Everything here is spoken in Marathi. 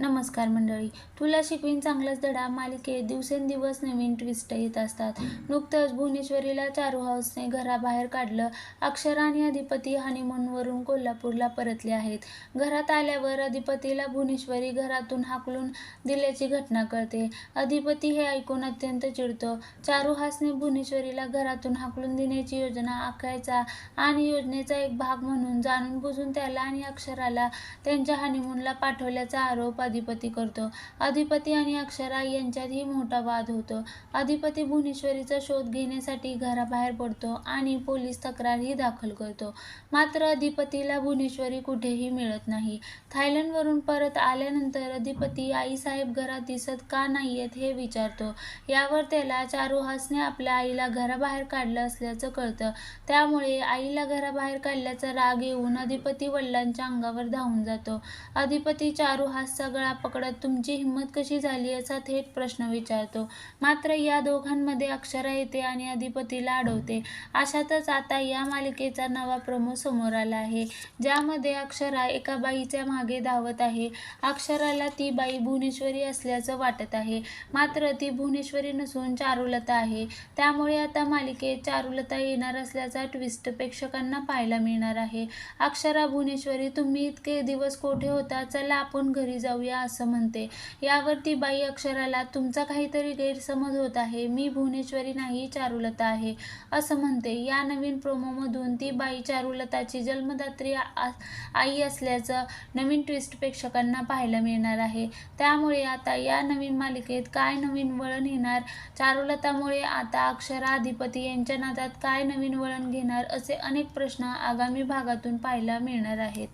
नमस्कार मंडळी. तुला शिकवीन चांगलाच धडा. मालिकेत दिवसेंदिवस नवीन ट्विस्ट येत असतात. नुकतंच भुवनेश्वरीला चारू हाऊसने घराबाहेर काढलं. अक्षरा आणि अधिपती हनीमूनवरून कोल्हापूरला परतले आहेत. घरात आल्यावर अधिपतीला भुवनेश्वरी घरातून हाकलून दिल्याची घटना कळते. अधिपती हे ऐकून अत्यंत चिडतो. चारू हासने भुवनेश्वरीला घरातून हाकलून देण्याची योजना आखायचा आणि योजनेचा एक भाग म्हणून जाणून बुजून त्याला आणि अक्षराला त्यांच्या हनीमूनला पाठवल्याचा आरोप अधिपती करतो. अधिपती आणि अक्षरा यांच्यातही मोठा वाद होतो. अधिपती भुवनेश्वरीचा शोध घेण्यासाठी घराबाहेर पडतो आणि पोलीस तक्रारही दाखल करतो. मात्र अधिपतीला भुवनेश्वरी कुठेही मिळत नाही. थायलंडवरून परत आल्यानंतर अधिपती आईसाहेब घरात दिसत का नाहीयेत हे विचारतो. यावर त्याला चारू हासने आपल्या आईला घराबाहेर काढलं असल्याचं कळतं. त्यामुळे आईला घराबाहेर काढल्याचा राग येऊन अधिपती वडिलांच्या अंगावर धावून जातो. अधिपती चारू हासचा गळा पकडत तुमची हिंमत कशी झाली असा थेट प्रश्न विचारतो. मात्र या दोघांमध्ये अक्षरा येते आणि अधिपतीला अडवते अशातच आता या मालिकेचा नवा प्रमो समोर आला आहे ज्यामध्ये अक्षरा एका बाईच्या मागे धावत आहे. अक्षराला ती बाई भुवनेश्वरी असल्याचं वाटत आहे. मात्र ती भुवनेश्वरी नसून चारुलता आहे. त्यामुळे आता मालिकेत चारुलता येणार असल्याचा ट्विस्ट प्रेक्षकांना पाहायला मिळणार आहे. अक्षरा भुवनेश्वरी तुम्ही इतके दिवस कोठे होता? चला आपण घरी जाऊ जाऊया असं म्हणते. यावरती बाई अक्षराला तुमचा काहीतरी गैरसमज होत आहे. मी भुवनेश्वरी नाही चारुलता आहे. असं म्हणते. या नवीन प्रोमोमधून ती बाई चारुलताची जन्मदात्री आई असल्याचं नवीन ट्विस्ट प्रेक्षकांना पाहायला मिळणार आहे. त्यामुळे आता या नवीन मालिकेत काय नवीन वळण येणार? चारुलतामुळे आता अक्षरा अधिपती यांच्या नादात काय नवीन वळण घेणार? असे अनेक प्रश्न आगामी भागातून पाहायला मिळणार आहेत.